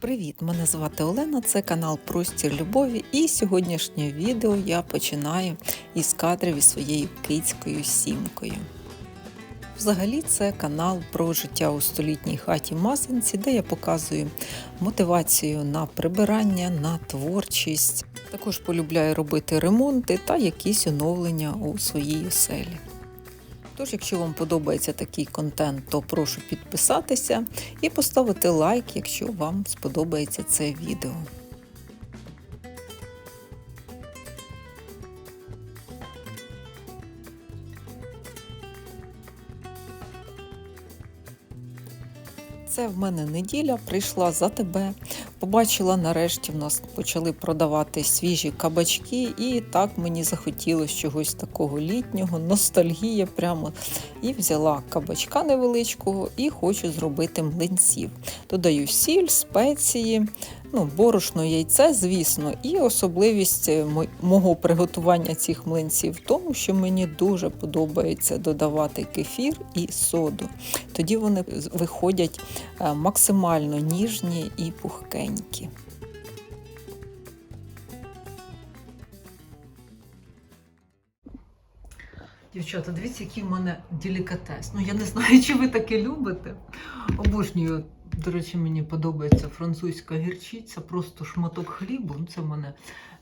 Привіт! Мене звати Олена, це канал Простір Любові, і сьогоднішнє відео я починаю із кадрів із своєю кицькою сімкою. Взагалі, це канал про життя у столітній хаті Масинці, де я показую мотивацію на прибирання, на творчість. Також полюбляю робити ремонти та якісь оновлення у своїй оселі. Тож, якщо вам подобається такий контент, то прошу підписатися і поставити лайк, якщо вам сподобається це відео. Це в мене неділя, прийшла за тебе. Побачила нарешті, в нас почали продавати свіжі кабачки, і так мені захотілося чогось такого літнього, ностальгія прямо. І взяла кабачка невеличкого і хочу зробити млинців. Додаю сіль, спеції, ну, борошно, яйце, звісно, і особливість е, мого приготування цих млинців в тому, що мені дуже подобається додавати кефір і соду. Тоді вони виходять е, максимально ніжні і пухкенькі. Дівчата, дивіться, який в мене делікатес. Ну, я не знаю, чи ви таке любите. Обожнюю, до речі, мені подобається французька гірчиця, просто шматок хлібу. Ну, це в мене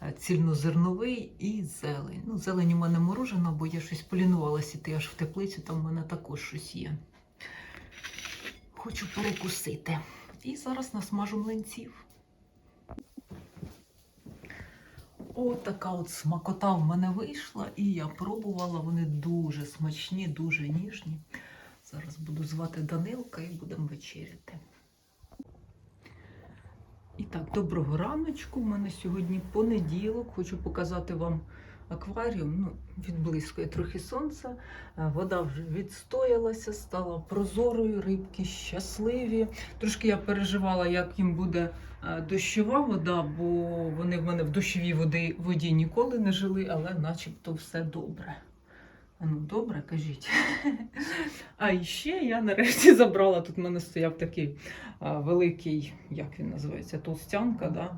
е, цільнозерновий і зелень. Ну, зелень у мене морожена, бо я щось полінувалася йти аж в теплицю, там в мене також щось є. Хочу перекусити. І зараз насмажу млинців. О, така от смакота в мене вийшла, і я пробувала. Вони дуже смачні, дуже ніжні. Зараз буду звати Данилка і будемо вечеряти. І так, доброго раночку. У мене сьогодні понеділок. Хочу показати вам акваріум. Ну, відблискує трохи сонця. Е, Вода вже відстоялася, стала прозорою, рибки щасливі. Трошки я переживала, як їм буде е, дощова вода, бо вони в мене в дощовій воді, воді ніколи не жили, але начебто все добре. Ну, добре, кажіть. А ще я нарешті забрала. Тут в мене стояв такий а, великий, як він називається, толстянка. Да?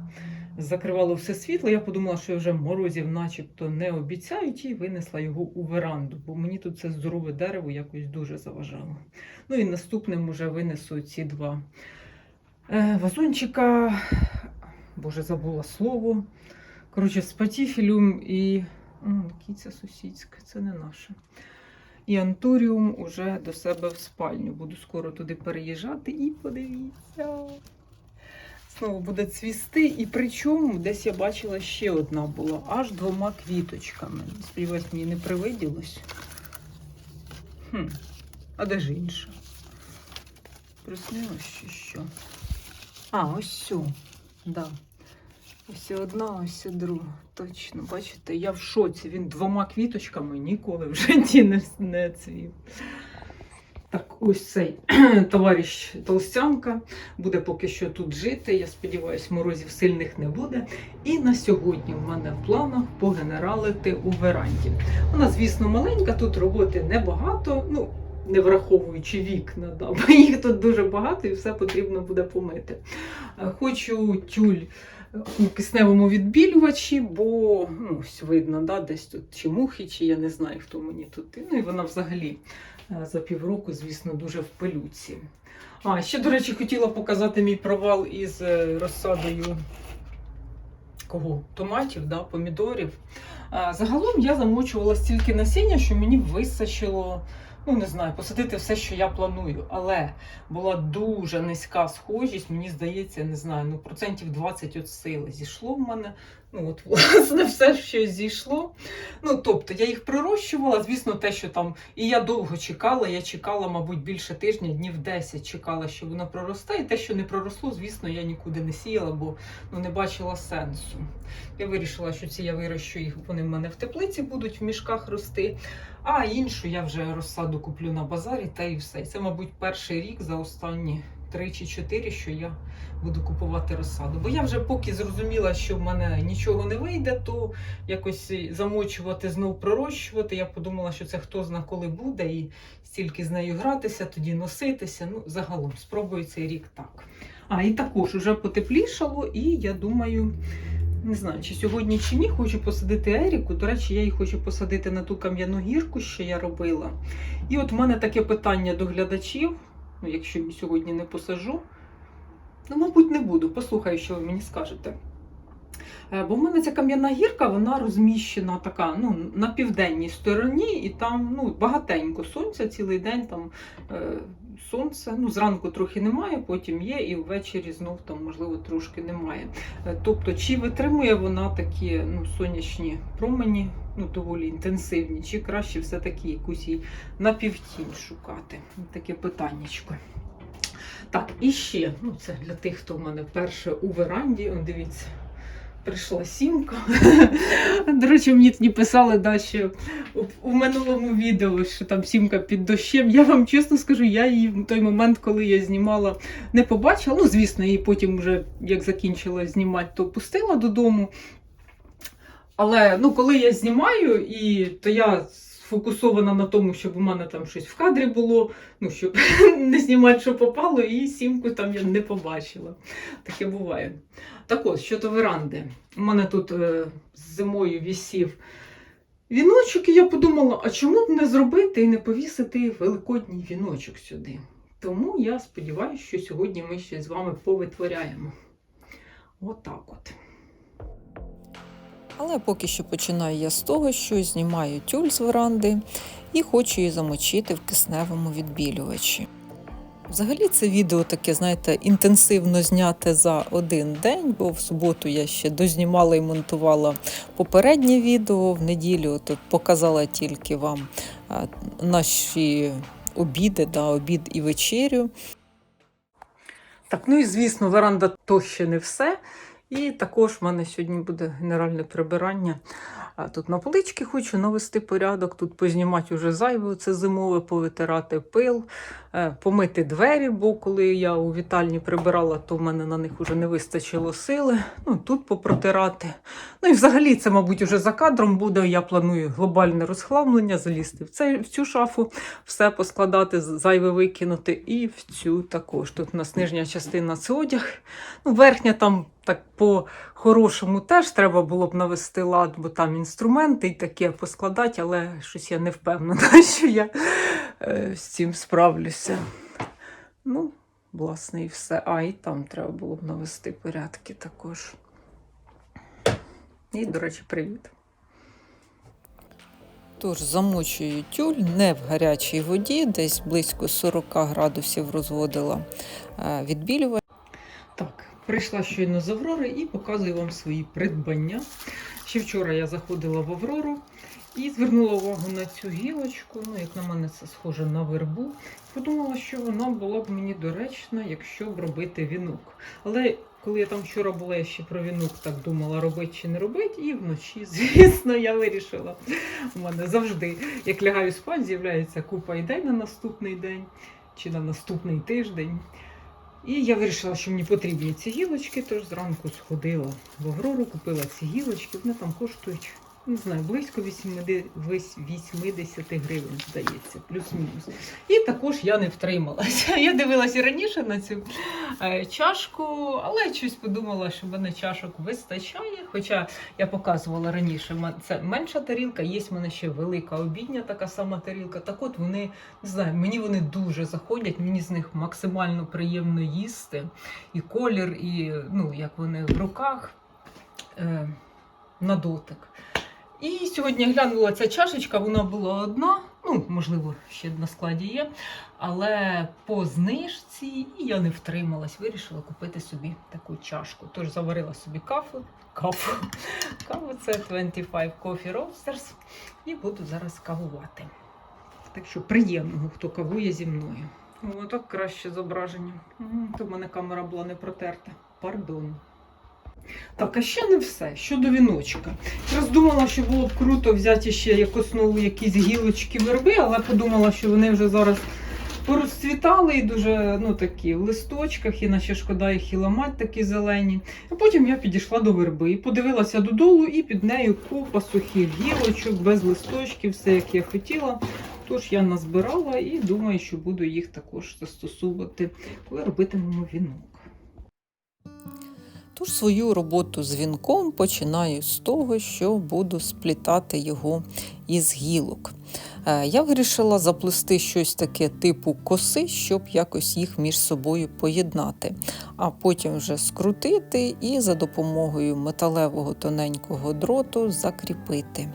Закривало все світло. Я подумала, що я вже морозів начебто не обіцяють, і винесла його у веранду, бо мені тут це здорове дерево якось дуже заважало. Ну і наступним уже винесу ці два е, вазончика. Боже, забула слово. Коротше, з патіфілюм і. Кіця сусідська, це не наше. І антуріум уже до себе в спальню. Буду скоро туди переїжджати і подивіться. Знову буде цвісти. І причому десь я бачила ще одна була, аж двома квіточками. Сподіваюсь, мені не привиділось. Хм. А де ж інша? Приснилось чи що? А, ось цю. Да. Ось одна, ось друга. Точно, бачите, я в шоці. Він двома квіточками ніколи в житті не, не цвів. Так, ось цей товариш Толстянка буде поки що тут жити. Я сподіваюся, морозів сильних не буде. І на сьогодні в мене в планах погенералити у веранді. Вона, звісно, маленька, тут роботи небагато. Ну, не враховуючи вікна, да, бо їх тут дуже багато і все потрібно буде помити. Е, Хочу тюль у кисневому відбілювачі, бо ну, ось видно, да, десь тут чи мухи, чи я не знаю, хто мені тут. Ну і вона взагалі е, за півроку, звісно, дуже в пилюці. А, ще, до речі, хотіла показати мій провал із е, розсадою кого? Томатів, да, помідорів. А, Загалом я замочувала стільки насіння, що мені висачило. Ну, не знаю, посадити все, що я планую. Але була дуже низька схожість, мені здається, не знаю, ну процентів 20 від сили зійшло в мене. Ну, от, власне, все, що зійшло. Ну, тобто, я їх прирощувала, звісно, те, що там. І я довго чекала, я чекала, мабуть, більше тижня, днів 10 чекала, що воно проросте. І те, що не проросло, звісно, я нікуди не сіяла, бо ну, не бачила сенсу. Я вирішила, що ці я вирощу їх, вони в мене в теплиці будуть в мішках рости. А іншу я вже розсаду куплю на базарі та і все. Це, мабуть, перший рік за останні 3 чи 4, що я буду купувати розсаду. Бо я вже поки зрозуміла, що в мене нічого не вийде, то якось замочувати, знов пророщувати. Я подумала, що це хто зна коли буде, і стільки з нею гратися, тоді носитися. Ну, загалом спробую цей рік так. А, і також уже потеплішало, і я думаю, не знаю, чи сьогодні чи ні, хочу посадити Еріку. До речі, я її хочу посадити на ту кам'яну гірку, що я робила. І от в мене таке питання до глядачів. Ну, якщо сьогодні не посажу, ну, мабуть, не буду. Послухаю, що ви мені скажете. Е, Бо в мене ця кам'яна гірка, вона розміщена така ну, на південній стороні, і там ну, багатенько сонця цілий день там е, сонце. Ну, зранку трохи немає, потім є, і ввечері знов там, можливо, трошки немає. Е, Тобто, чи витримує вона такі ну, сонячні промені, ну, доволі інтенсивні, чи краще все-таки якусь їй напівтінь шукати? Таке питаннячко. Так, і ще, ну це для тих, хто в мене вперше у веранді. Дивіться, прийшла сімка. До речі, мені тоді писали да, що у, у минулому відео, що там сімка під дощем. Я вам чесно скажу, я її в той момент, коли я знімала, не побачила. Ну, звісно, її потім вже як закінчила знімати, то пустила додому. Але ну, коли я знімаю, і, то я сфокусована на тому, щоб у мене там щось в кадрі було, ну, щоб не знімати, що попало, і сімку там я не побачила. Таке буває. Так от, щодо веранди. У мене тут е, зимою вісів віночок, і я подумала, а чому б не зробити і не повісити великодній віночок сюди? Тому я сподіваюся, що сьогодні ми ще з вами повитворяємо. Отак от. Але поки що починаю я з того, що знімаю тюль з веранди і хочу її замочити в кисневому відбілювачі. Взагалі це відео таке, знаєте, інтенсивно зняте за один день, бо в суботу я ще дознімала і монтувала попереднє відео. В неділю тут показала тільки вам наші обіди, да, обід і вечерю. Так, ну і звісно, веранда то ще не все. І також в мене сьогодні буде генеральне прибирання. Тут на полички хочу навести порядок, тут познімати вже зайве, це зимове, повитирати пил, е, помити двері, бо коли я у вітальні прибирала, то в мене на них вже не вистачило сили. Ну, тут попротирати. Ну і взагалі це, мабуть, вже за кадром буде. Я планую глобальне розхламлення, залізти в, цей, в цю шафу, все поскладати, зайве викинути, і в цю також. Тут у нас нижня частина це одяг. Ну, верхня там так по-хорошому теж треба було б навести лад, бо там інструменти і таке поскладати, але щось я не впевнена, що я е, з цим справлюся. Ну, власне, і все. А, і там треба було б навести порядки також. І, до речі, привіт. Тож замочую тюль не в гарячій воді, десь близько 40 градусів розводила е, відбілювач. Так, прийшла щойно з Аврори і показую вам свої придбання. Ще вчора я заходила в Аврору і звернула увагу на цю гілочку. Ну, як на мене, це схоже на вербу. Подумала, що вона була б мені доречна, якщо б робити вінок. Але коли я там вчора була, я ще про вінок так думала, робити чи не робити, і вночі, звісно, я вирішила. У мене завжди, як лягаю спати, з'являється купа ідей на наступний день чи на наступний тиждень. І я вирішила, що мені потрібні ці гілочки, тож зранку сходила в Аврору, купила ці гілочки. Вони там коштують, не знаю, близько 80 80 гривень, здається, плюс-мінус. І також я не втрималася. Я дивилася раніше на цю е, чашку, але щось подумала, що в мене чашок вистачає. Хоча я показувала раніше, це менша тарілка, є в мене ще велика обідня така сама тарілка. Так от вони, не знаю, мені вони дуже заходять, мені з них максимально приємно їсти. І колір, і ну, як вони в руках е, на дотик. І сьогодні глянула ця чашечка, вона була одна, ну, можливо, ще на складі є. Але по знижці і я не втрималась, вирішила купити собі таку чашку. Тож заварила собі кафу. Кафу. Каву це 25 Coffee Roasters. І буду зараз кавувати. Так що приємного, хто кавує зі мною. О, так краще зображення. То в мене камера була не протерта. Пардон. Так, а ще не все. Щодо віночка. Якраз думала, що було б круто взяти ще як основу якісь гілочки верби, але подумала, що вони вже зараз порозцвітали і дуже ну, такі в листочках, і наче шкода їх і ламати такі зелені. А потім я підійшла до верби подивилася додолу, і під нею купа сухих гілочок, без листочків, все як я хотіла. Тож я назбирала і думаю, що буду їх також застосовувати, коли робитимемо вінок. Тож свою роботу з вінком починаю з того, що буду сплітати його із гілок. Е, Я вирішила заплести щось таке типу коси, щоб якось їх між собою поєднати, а потім вже скрутити і за допомогою металевого тоненького дроту закріпити.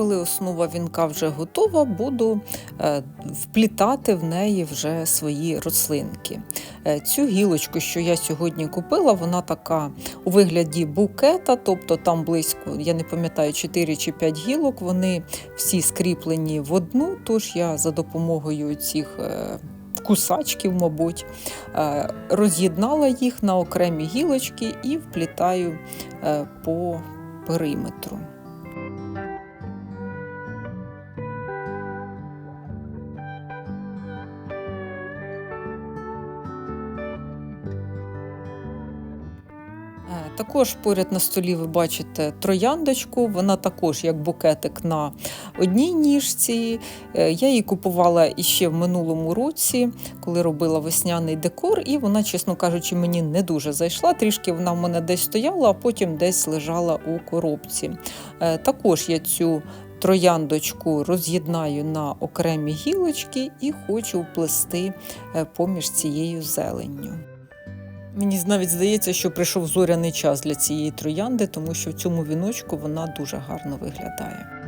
Коли основа вінка вже готова, буду е, вплітати в неї вже свої рослинки. Е, Цю гілочку, що я сьогодні купила, вона така у вигляді букета, тобто там близько, я не пам'ятаю, 4 чи 5 гілок, вони всі скріплені в одну, тож я за допомогою цих. е, Кусачків, мабуть, роз'єднала їх на окремі гілочки і вплітаю по периметру. Також поряд на столі ви бачите трояндочку. Вона також як букетик на одній ніжці. Е, Я її купувала іще в минулому році, коли робила весняний декор, і вона, чесно кажучи, мені не дуже зайшла. Трішки вона в мене десь стояла, а потім десь лежала у коробці. Е, Також я цю трояндочку роз'єднаю на окремі гілочки і хочу вплести е, поміж цією зеленню. Мені навіть здається, що прийшов зоряний час для цієї троянди, тому що в цьому віночку вона дуже гарно виглядає.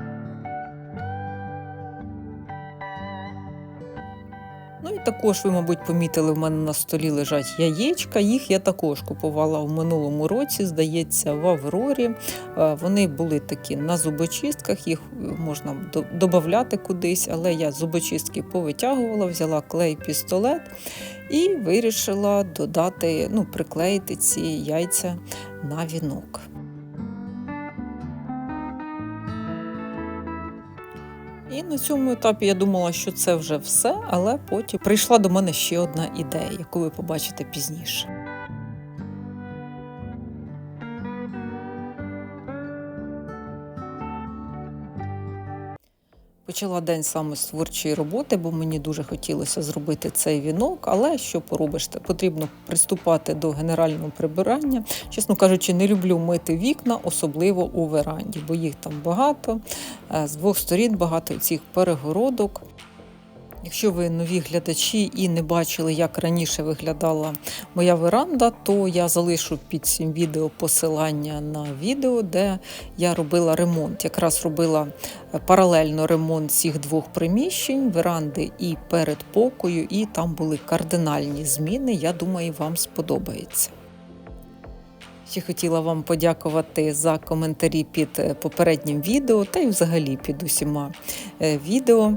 Ну і також ви, мабуть, помітили, в мене на столі лежать яєчка. Їх я також купувала в минулому році, здається, в Аврорі. Е, Вони були такі на зубочистках, їх е, можна до- додати кудись, але я зубочистки повитягувала, взяла клей пістолет і вирішила додати, ну, приклеїти ці яйця на вінок. І на цьому етапі я думала, що це вже все, але потім прийшла до мене ще одна ідея, яку ви побачите пізніше. Почала день саме з творчої роботи, бо мені дуже хотілося зробити цей вінок. Але що поробиш, потрібно приступати до генерального прибирання. Чесно кажучи, не люблю мити вікна, особливо у веранді, бо їх там багато. е, З двох сторін багато цих перегородок. Якщо ви нові глядачі і не бачили, як раніше виглядала моя веранда, то я залишу під цим відео посилання на відео, де я робила ремонт. Якраз робила е, паралельно ремонт цих двох приміщень, веранди і передпокою, і там були кардинальні зміни. Я думаю, вам сподобається. Ще хотіла вам подякувати за коментарі під е, попереднім відео та й взагалі під усіма е, відео.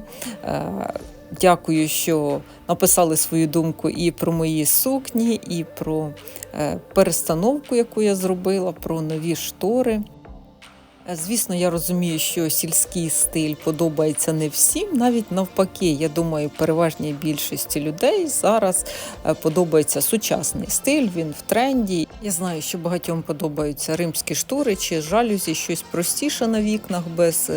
Дякую, що написали свою думку і про мої сукні, і про е, перестановку, яку я зробила, про нові штори. Е, Звісно, я розумію, що сільський стиль подобається не всім, навіть навпаки, я думаю, переважній більшості людей зараз е, подобається сучасний стиль, він в тренді. Я знаю, що багатьом подобаються римські штори чи жалюзі, щось простіше на вікнах без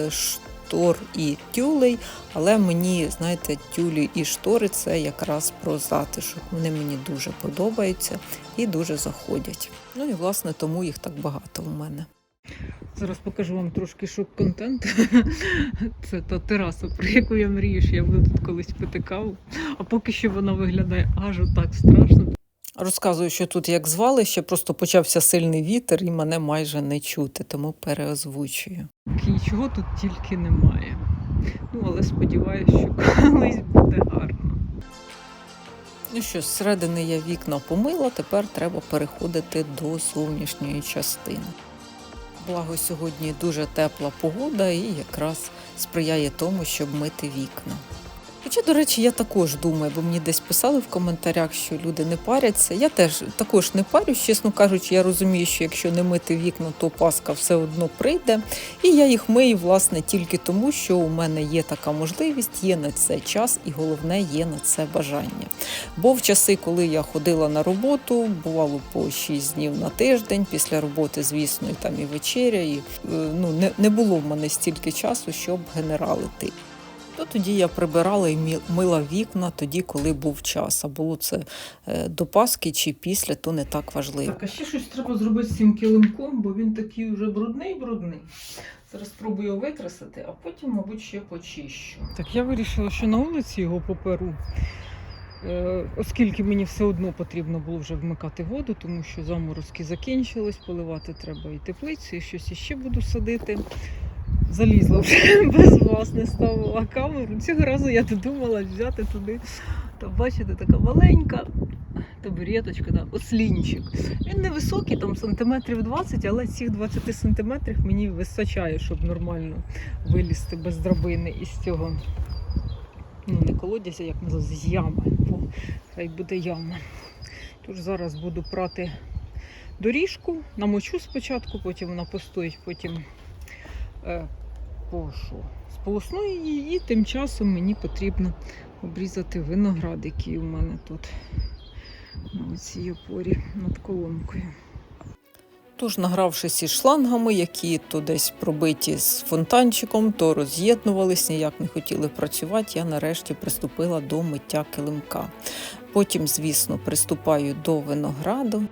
штор і тюлей. Але мені, знаєте, тюлі і штори це якраз про затишок. Вони мені дуже подобаються і дуже заходять. Ну і власне тому їх так багато у мене. Зараз покажу вам трошки шок-контент. Це та тераса, про яку я мрію, що я буду тут колись пити каву. А поки що вона виглядає аж так страшно. Розказую, що тут як звалище, просто почався сильний вітер і мене майже не чути, тому переозвучую. І чого тут тільки немає. Ну, але сподіваюся, що колись буде гарно. Ну що, зсередини я вікна помила, тепер треба переходити до зовнішньої частини. Благо сьогодні дуже тепла погода і якраз сприяє тому, щоб мити вікна. Хоча, до речі, я також думаю, бо мені десь писали в коментарях, що люди не паряться. Я теж також не парюсь, чесно кажучи, я розумію, що якщо не мити вікна, то паска все одно прийде. І я їх мию, власне, тільки тому, що у мене є така можливість, є на це час, і головне, є на це бажання. Бо в часи, коли я ходила на роботу, бувало по 6 днів на тиждень, після роботи, звісно, і там і вечеря, і е, ну, не, не було в мене стільки часу, щоб генералити. То тоді я прибирала і мила вікна тоді, коли був час. А було це е, до Пасхи чи після, то не так важливо. Так, а ще щось треба зробити з цим килимком, бо він такий вже брудний-брудний. Зараз спробую його витрасити, а потім, мабуть, ще почищу. Так, я вирішила, що на вулиці його поперу. Е, Оскільки мені все одно потрібно було вже вмикати воду, тому що заморозки закінчились, поливати треба і теплицю, і щось іще буду садити. Залізла вже без вас, не ставила камеру. Цього разу я додумала взяти туди. Там, бачите, така маленька табуреточка, да, ослінчик. Він невисокий, там сантиметрів 20, але цих 20 сантиметрів мені вистачає, щоб нормально вилізти без драбини із цього. Ну, не колодязя, як називається, з ями. Бо хай буде яма. Тож зараз буду прати доріжку, намочу спочатку, потім вона постоїть, потім е, по що? Сполосную її, і тим часом мені потрібно обрізати виноград, який у мене тут на цій опорі над колонкою. Тож, награвшись із шлангами, які то десь пробиті з фонтанчиком, то роз'єднувались, ніяк не хотіли працювати, я нарешті приступила до миття килимка. Потім, звісно, приступаю до винограду.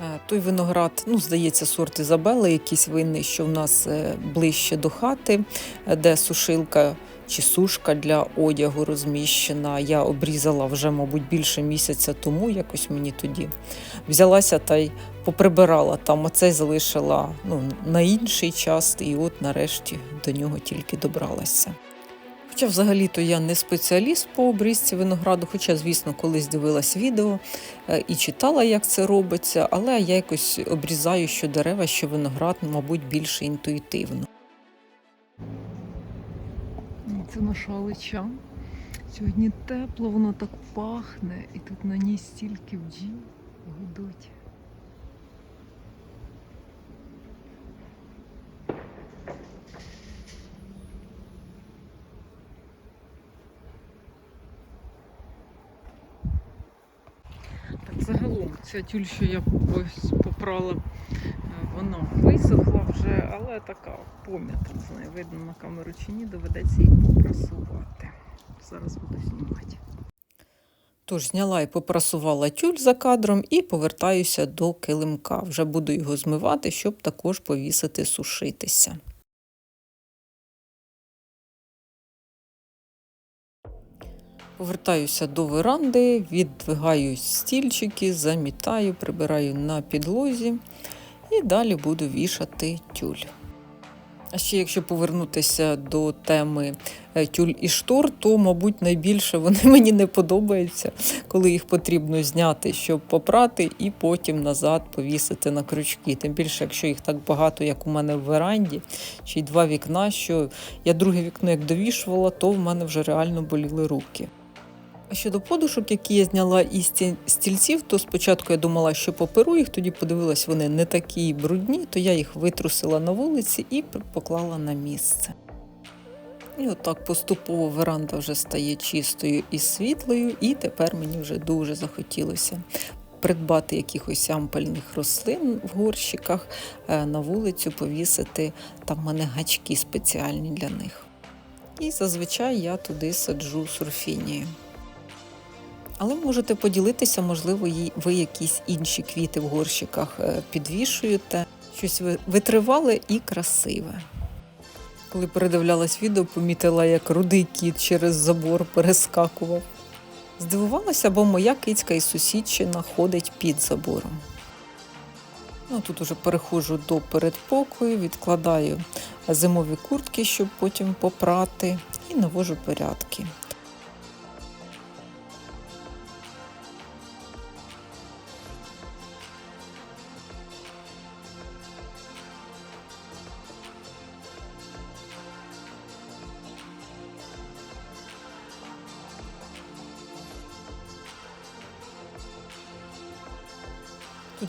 Е, Той виноград, ну, здається, сорт Ізабела, якийсь винний, що в нас е, ближче до хати, е, де сушилка чи сушка для одягу розміщена. Я обрізала вже, мабуть, більше місяця тому, якось мені тоді взялася та й поприбирала там, а цей залишила ну, на інший час, і от нарешті до нього тільки добралася. Хоча взагалі-то я не спеціаліст по обрізці винограду, хоча, звісно, колись дивилась відео е, і читала, як це робиться, але я якось обрізаю що дерева, що виноград, мабуть, більше інтуїтивно. Це наша лича. Сьогодні тепло, воно так пахне, і тут на ній стільки бджіл гудуть. Так, загалом, ця тюль, що я попрала, е, вона висохла вже, але така пом'ята. Не знаю, видно на камеру чи ні, доведеться її попрасувати. Зараз буду знімати. Тож зняла і попрасувала тюль за кадром і повертаюся до килимка. Вже буду його змивати, щоб також повісити сушитися. Повертаюся до веранди, віддвигаю стільчики, замітаю, прибираю на підлозі і далі буду вішати тюль. А ще якщо повернутися до теми е, тюль і штор, то, мабуть, найбільше вони мені не подобаються, коли їх потрібно зняти, щоб попрати, і потім назад повісити на крючки. Тим більше, якщо їх так багато, як у мене в веранді, чи два вікна, що я друге вікно як довішувала, то в мене вже реально боліли руки. А щодо подушок, які я зняла із стільців, то спочатку я думала, що поперу їх, тоді подивилась, вони не такі брудні, то я їх витрусила на вулиці і поклала на місце. І отак поступово веранда вже стає чистою і світлою, і тепер мені вже дуже захотілося придбати якихось ампельних рослин в горщиках, е, на вулицю повісити. Там в мене гачки спеціальні для них. І зазвичай я туди саджу сурфінію. Але можете поділитися, можливо, ви якісь інші квіти в горщиках е, підвішуєте. Щось ви- витривале і красиве. Коли передивлялась відео, помітила, як рудий кіт через забор перескакував. Здивувалася, бо моя кицька із сусідчина ходить під забором. Ну, тут уже переходжу до передпокою, відкладаю зимові куртки, щоб потім попрати, і навожу порядки.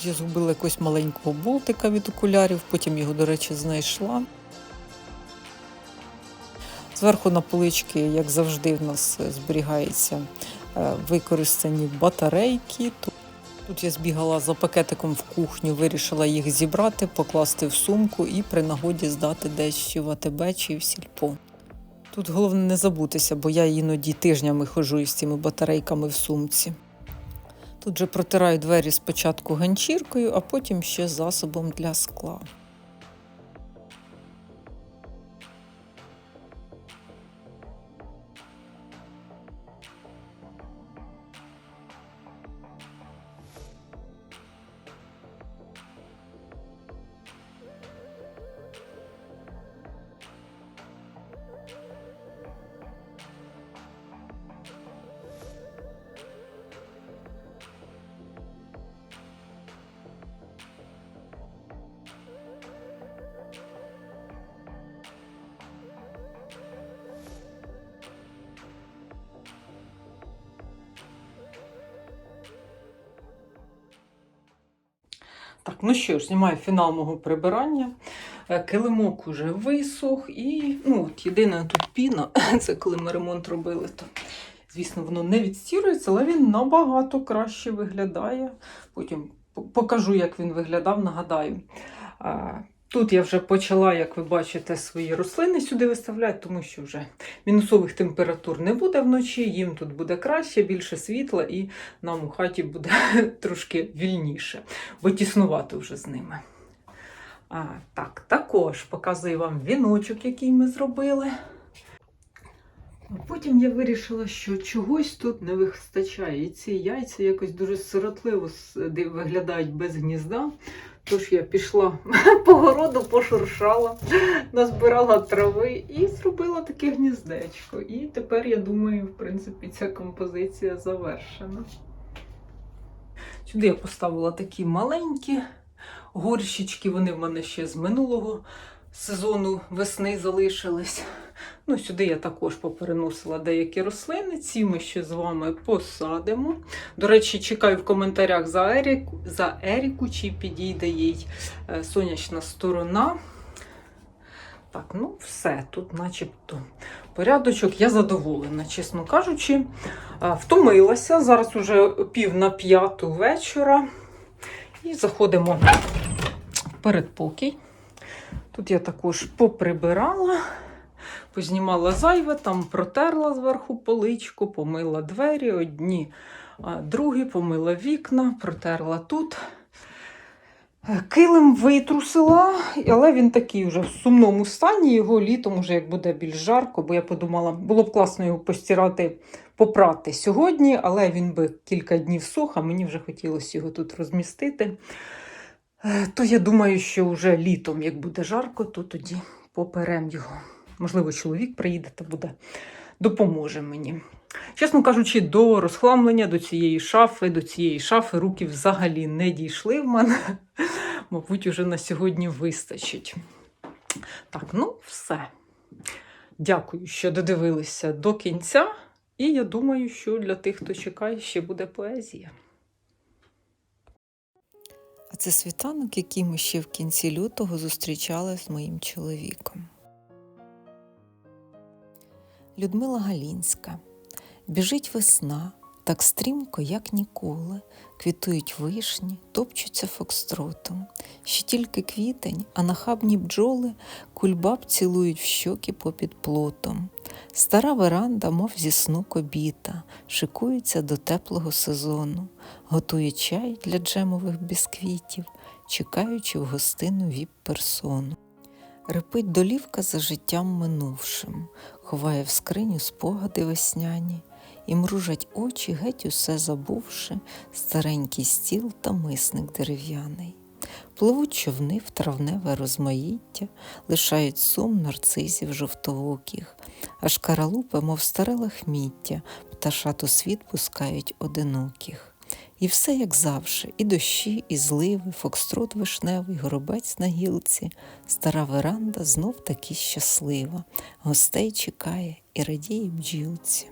Я згубила якогось маленького болтика від окулярів, потім його, до речі, знайшла. Зверху на полички, як завжди, в нас зберігаються е, використані батарейки. Тут- Тут я збігала за пакетиком в кухню, вирішила їх зібрати, покласти в сумку і при нагоді здати десь чи в АТБ, чи в сільпо. Тут головне не забутися, бо я іноді тижнями ходжу із цими батарейками в сумці. Тут же протираю двері спочатку ганчіркою, а потім ще засобом для скла. Так, ну що ж, знімаю фінал мого прибирання. Е, Килимок уже висох і ну, от єдина тут піна, це коли ми ремонт робили, то звісно воно не відстірується, але він набагато краще виглядає. Потім покажу, як він виглядав, нагадаю. Тут я вже почала, як ви бачите, свої рослини сюди виставляти, тому що вже мінусових температур не буде вночі, їм тут буде краще, більше світла, і нам у хаті буде трошки вільніше бо тіснувато вже з ними. А, так, також показую вам віночок, який ми зробили. Потім я вирішила, що чогось тут не вистачає. І ці яйця якось дуже сиротливо виглядають без гнізда. Тож я пішла по городу, пошуршала, назбирала трави і зробила таке гніздечко. І тепер, я думаю, в принципі, ця композиція завершена. Сюди я поставила такі маленькі горщички, вони в мене ще з минулого сезону весни залишились. Ну, сюди я також попереносила деякі рослини. Ці ми ще з вами посадимо. До речі, чекаю в коментарях за Еріку, за Еріку чи підійде їй е, сонячна сторона. Так, ну все, тут начебто порядочок. Я задоволена, чесно кажучи. Втомилася. Зараз уже пів на п'яту вечора. І заходимо в передпокій. Тут я також поприбирала, познімала зайве, там протерла зверху поличку, помила двері одні, другі помила вікна, протерла тут. Е, Килим витрусила, але він такий вже в сумному стані. Його літом, уже як буде більш жарко, бо я подумала, було б класно його постирати, попрати сьогодні, але він би кілька днів сух, а мені вже хотілося його тут розмістити. Е, То я думаю, що вже літом, як буде жарко, то тоді поперем його. Можливо, чоловік приїде та буде допоможе мені. Чесно кажучи, до розхламлення до цієї шафи, до цієї шафи руки взагалі не дійшли в мене. Мабуть, уже на сьогодні вистачить. Так, ну все. Дякую, що додивилися до кінця. І я думаю, що для тих, хто чекає, ще буде поезія. А це світанок, який ми ще в кінці лютого зустрічали з моїм чоловіком. Людмила Галінська. Біжить весна, так стрімко, як ніколи. Квітують вишні, топчуться фокстротом. Ще тільки квітень, а нахабні бджоли кульбаб цілують в щоки попід плотом. Стара веранда, мов зі сну кобіта, шикується до теплого сезону, готує чай для джемових бісквітів, чекаючи в гостину віп-персону. Репить долівка за життям минувшим, ховає в скриню спогади весняні, і мружать очі, геть усе забувши, старенький стіл та мисник дерев'яний. Пливуть човни в травневе розмаїття, лишають сум нарцизів жовтооких, аж каралупи, мов старе лахміття, пташат у світ пускають одиноких. І все як завше, і дощі, і зливи, фокстрот вишневий, горобець на гілці, стара веранда знов таки щаслива, гостей чекає і радіє бджілці.